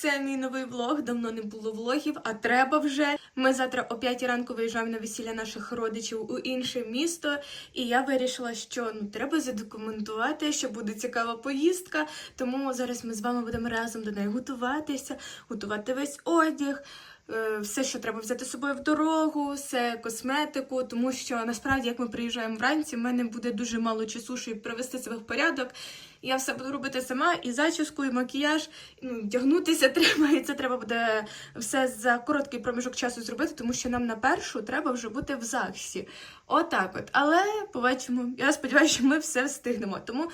Це мій новий влог. Давно не було влогів, а треба вже. Ми завтра о 5 ранку виїжджаємо на весілля наших родичів у інше місто. І я вирішила, що ну треба задокументувати, що буде цікава поїздка. Тому зараз ми з вами будемо разом до неї готуватися, готувати весь одяг. Е, Все, що треба взяти з собою в дорогу, все косметику, тому що насправді, як ми приїжджаємо вранці, в мене буде дуже мало часу, щоб привести себе в порядок. Я все буду робити сама, і зачіску, і макіяж, ну, вдягнутися треба, і це треба буде все за короткий проміжок часу зробити, тому що нам на першу треба вже бути в ЗАГСі. Отак от. Але побачимо. Я сподіваюся, що ми все встигнемо. Тому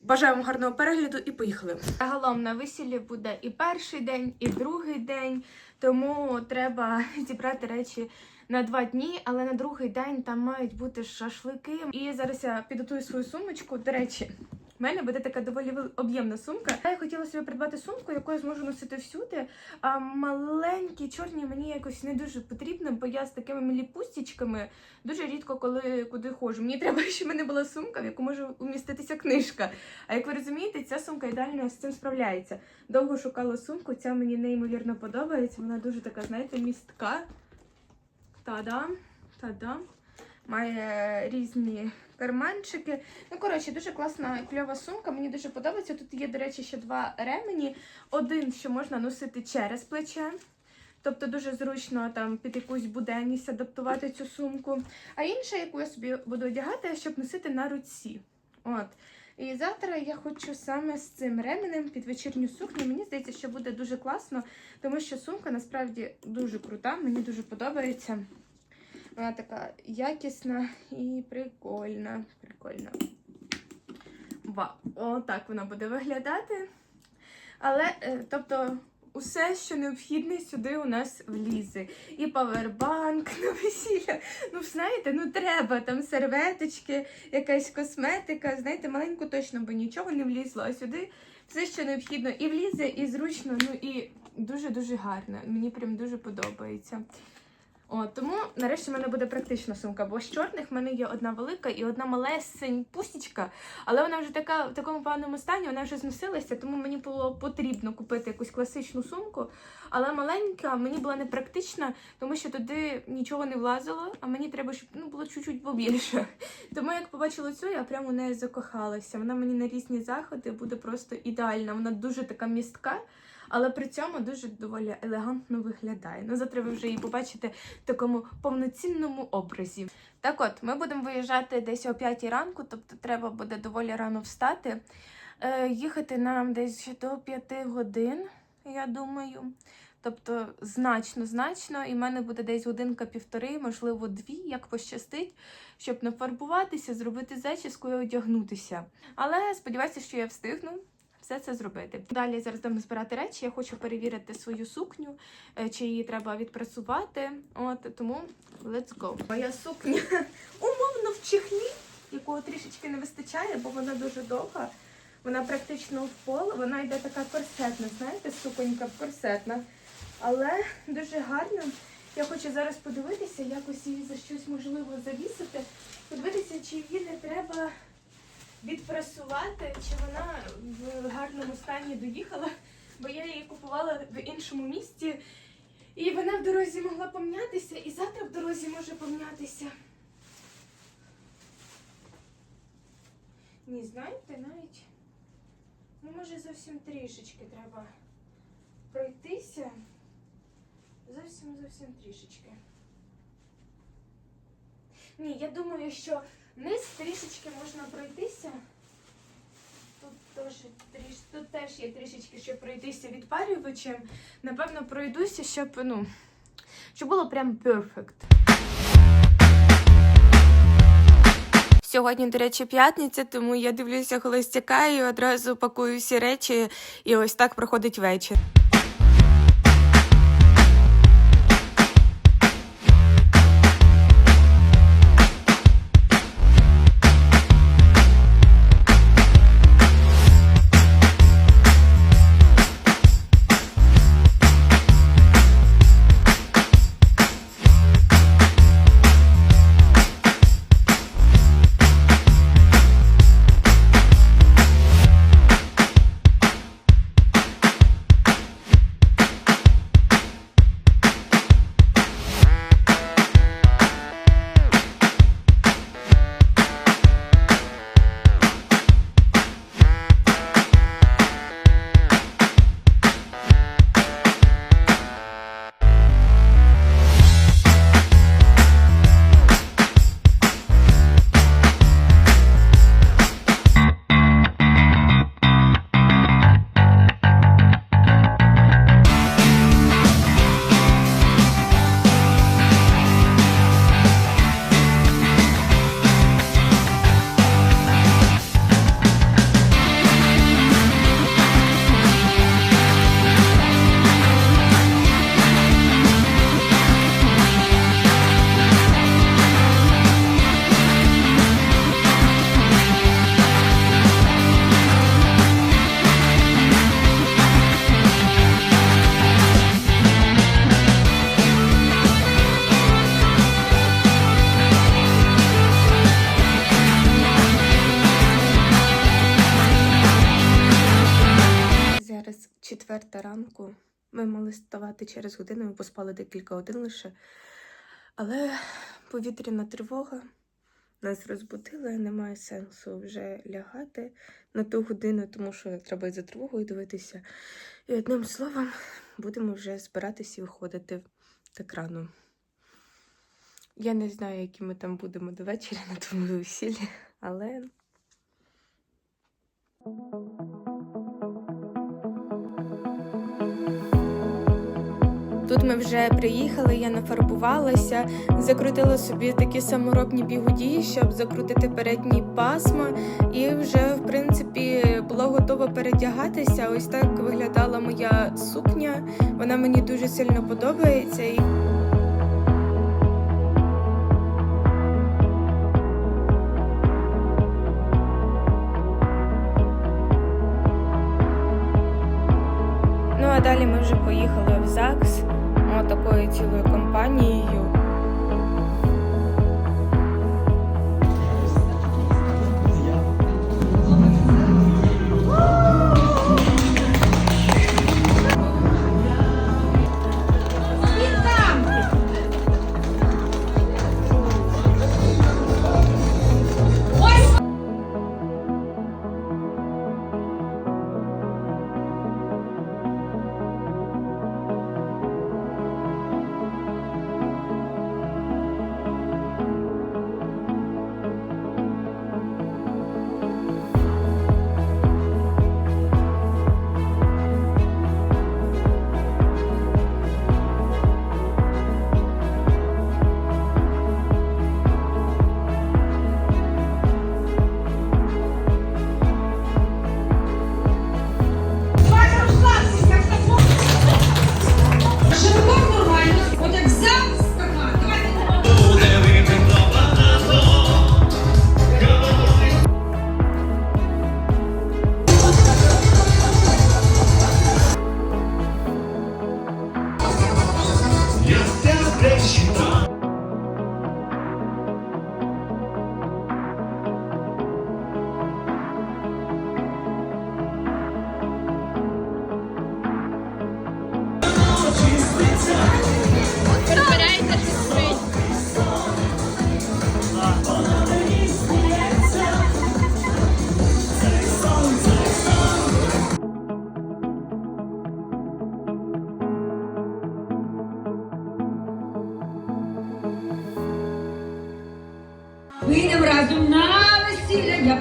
бажаю вам гарного перегляду і поїхали. Загалом на весіллі буде і перший день, і другий день, тому треба зібрати речі. На два дні, але на другий день там мають бути шашлики. І зараз я підготую свою сумочку. До речі, в мене буде така доволі об'ємна сумка. Я хотіла собі придбати сумку, яку я зможу носити всюди. А маленькі чорні мені якось не дуже потрібно, бо я з такими ліпустічками дуже рідко коли куди ходжу. Мені треба, щоб в мене була сумка, в яку може уміститися книжка. А як ви розумієте, ця сумка ідеально з цим справляється. Довго шукала сумку, ця мені неймовірно подобається. Вона дуже така, знаєте, містка. Та-дам, та-дам. Має різні карманчики. Ну, коротше, дуже класна кльова сумка. Мені дуже подобається. Тут є, до речі, ще два ремені. Один, що можна носити через плече. Тобто дуже зручно там під якусь буденність адаптувати цю сумку. А інша, яку я собі буду одягати, щоб носити на руці. От. І завтра я хочу саме з цим ременем під вечірню сукню. Мені здається, що буде дуже класно, тому що сумка насправді дуже крута, мені дуже подобається. Вона така якісна і прикольна. Прикольна. Вау, отак вона буде виглядати. Але, е, тобто, усе, що необхідне, сюди у нас влізе. І павербанк на весілля. Ну, знаєте, ну треба там серветочки, якась косметика. Знаєте, маленьку точно би нічого не влізло, а сюди все, що необхідно, і влізе, і зручно, ну і дуже-дуже гарно. Мені прям дуже подобається. О, тому нарешті в мене буде практична сумка, бо з чорних в мене є одна велика і одна малесень пустічка, але вона вже така в такому поганому стані, вона вже зносилася, тому мені було потрібно купити якусь класичну сумку. Але маленька мені була непрактична, тому що туди нічого не влазило, а мені треба, щоб ну, було чуть-чуть побільше. Тому як побачила цю, я прямо в неї закохалася. Вона мені на різні заходи буде просто ідеальна. Вона дуже така містка. Але при цьому дуже доволі елегантно виглядає. Ну, завтра ви вже її побачите в такому повноцінному образі. Так от, ми будемо виїжджати десь о 5 ранку, тобто треба буде доволі рано встати. Е, їхати нам десь до 5 годин, я думаю. Тобто значно, значно, і в мене буде десь годинка-півтори, можливо, дві, як пощастить, щоб нафарбуватися, зробити зачіску і одягнутися. Але сподіваюся, що я встигну все це зробити. Далі зараз будемо збирати речі. Я хочу перевірити свою сукню, е, чи її треба відпрасувати. От тому let's go. Моя сукня умовно в чехлі, якого трішечки не вистачає, бо вона дуже довга. Вона практично в пол, вона йде така корсетна, знаєте, суконька корсетна. Але дуже гарна. Я хочу зараз подивитися, якось її за щось можливо завісити. Подивитися, чи її не треба відпрасувати, чи вона в гарному стані доїхала, бо я її купувала в іншому місті, і вона в дорозі могла помнятися, і завтра в дорозі може помнятися. Ні, знаєте, навіть ну, може зовсім трішечки треба пройтися. Зовсім зовсім трішечки. Ні, я думаю, що Низ трішечки можна пройтися. Тут теж, тріш... Тут теж є трішечки, щоб пройтися відпарювачем. Напевно, пройдуся, щоб, ну, щоб було прям перфект. Сьогодні, до речі, п'ятниця, тому я дивлюся холостяка і одразу пакую всі речі, і ось так проходить вечір. Вставати через годину. Ми поспали декілька годин лише. Але повітряна тривога нас розбудила, немає сенсу вже лягати на ту годину, тому що треба за тривогою дивитися. І одним словом, будемо вже збиратися і виходити так рано. Я не знаю, які ми там будемо до вечора на тому весіллі, але. Тут ми вже приїхали, я нафарбувалася, закрутила собі такі саморобні бігуді, щоб закрутити передні пасма, і вже, в принципі, була готова передягатися. Ось так виглядала моя сукня. Вона мені дуже сильно подобається. Ну а далі ми вже поїхали в ЗАГС такою цілою компанією.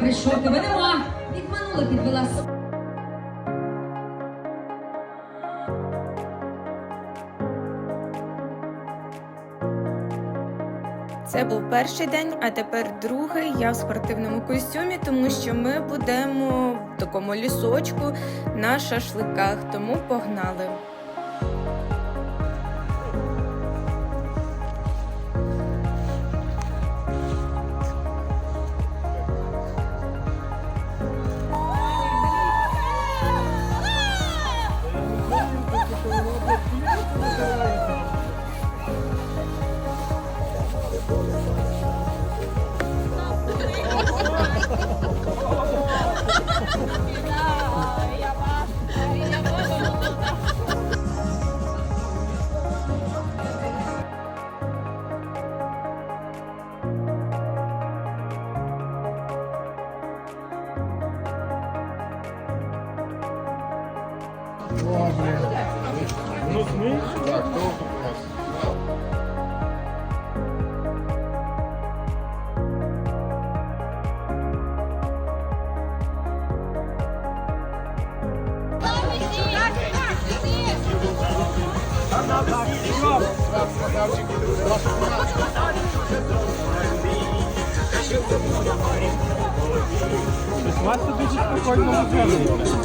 Прийшов, тебе нема. Підманула, підвела. Це був перший день, а тепер другий. Я в спортивному костюмі, тому що ми будемо в такому лісочку на шашликах. Тому погнали. Вас тут дуже спокійно виходить.